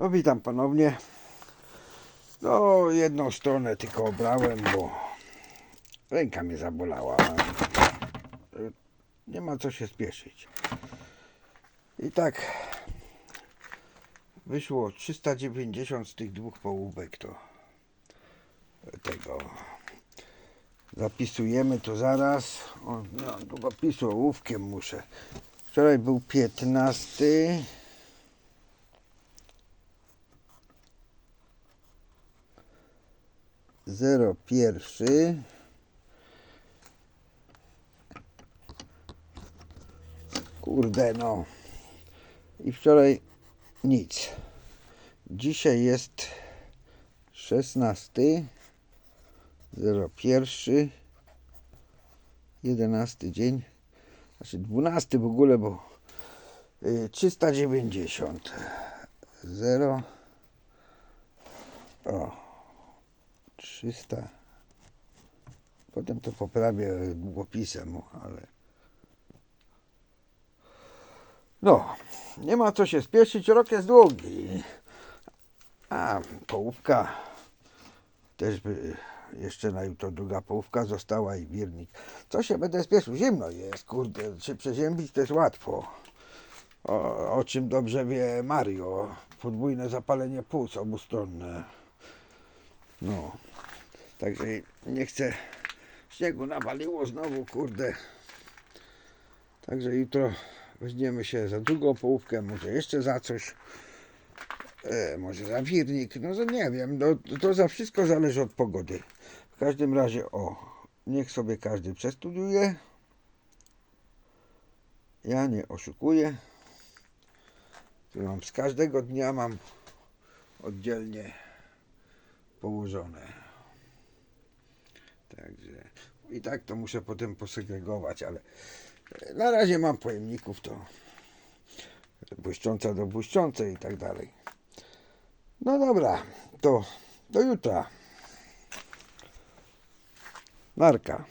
No witam ponownie. No jedną stronę tylko obrałem, bo ręka mnie zabolała. Nie ma co się spieszyć. I tak wyszło 390 z tych dwóch połówek to tego zapisujemy to zaraz. O, no, długopisu ołówkiem muszę. Wczoraj był 15. Zero pierwszy. Kurde no. I wczoraj nic. Dzisiaj jest 16. 01. 11 dzień. Znaczy 12 w ogóle, bo y, 390. 0. O. 300. Potem to poprawię długopisem, ale. No, nie ma co się spieszyć, rok jest długi. A połówka też by jeszcze na jutro druga połówka została i wirnik. Co się będę spieszył? Zimno jest, kurde, się przeziębić to jest łatwo. O, o czym dobrze wie Mario. Podwójne zapalenie płuc obustronne. No, także nie chcę. Śniegu nawaliło znowu, kurde. Także jutro weźmiemy się za drugą połówkę, może jeszcze za coś. E, może za wirnik, no to nie wiem, no, to za wszystko zależy od pogody. W każdym razie, o, niech sobie każdy przestudiuje. Ja nie oszukuję. Tu mam z każdego dnia mam oddzielnie położone. Także i tak to muszę potem posegregować, ale na razie mam pojemników to błyszcząca do błyszczącej i tak dalej. No dobra, to do jutra. Narka.